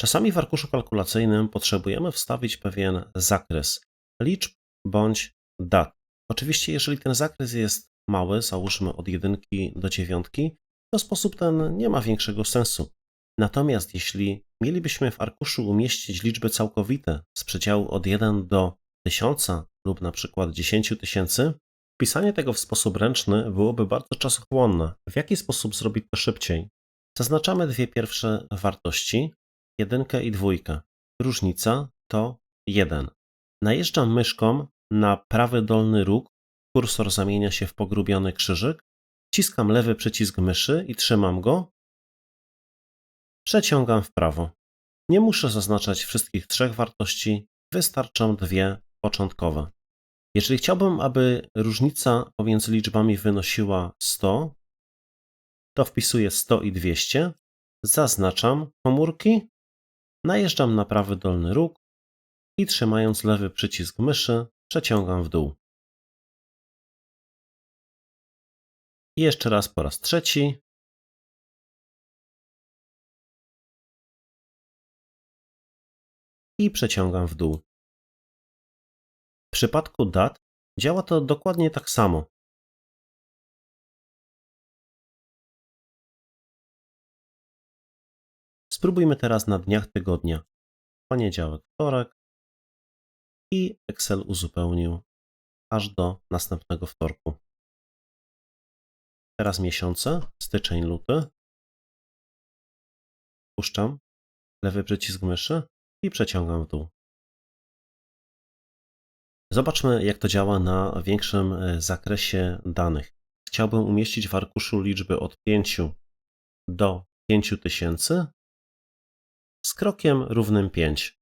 Czasami w arkuszu kalkulacyjnym potrzebujemy wstawić pewien zakres liczb bądź dat. Oczywiście, jeżeli ten zakres jest mały, załóżmy od jedynki do dziewiątki, to sposób ten nie ma większego sensu. Natomiast jeśli mielibyśmy w arkuszu umieścić liczby całkowite z przedziału od 1 do 1000 lub na przykład 10 tysięcy, pisanie tego w sposób ręczny byłoby bardzo czasochłonne. W jaki sposób zrobić to szybciej? Zaznaczamy dwie pierwsze wartości, jedynkę i dwójkę. Różnica to 1. Najeżdżam myszką na prawy dolny róg, kursor zamienia się w pogrubiony krzyżyk, wciskam lewy przycisk myszy i trzymam go. Przeciągam w prawo. Nie muszę zaznaczać wszystkich trzech wartości, wystarczą dwie początkowe. Jeżeli chciałbym, aby różnica pomiędzy liczbami wynosiła 100, to wpisuję 100 i 200, zaznaczam komórki, najeżdżam na prawy dolny róg i trzymając lewy przycisk myszy przeciągam w dół. I jeszcze raz po raz trzeci. I przeciągam w dół. W przypadku dat działa to dokładnie tak samo. Spróbujmy teraz na dniach tygodnia. Poniedziałek, wtorek i Excel uzupełnił aż do następnego wtorku. Teraz miesiące, styczeń, luty. Puszczam lewy przycisk myszy i przeciągam w dół. Zobaczmy, jak to działa na większym e, zakresie danych. Chciałbym umieścić w arkuszu liczby od 5 do 5000 krokiem równym 5.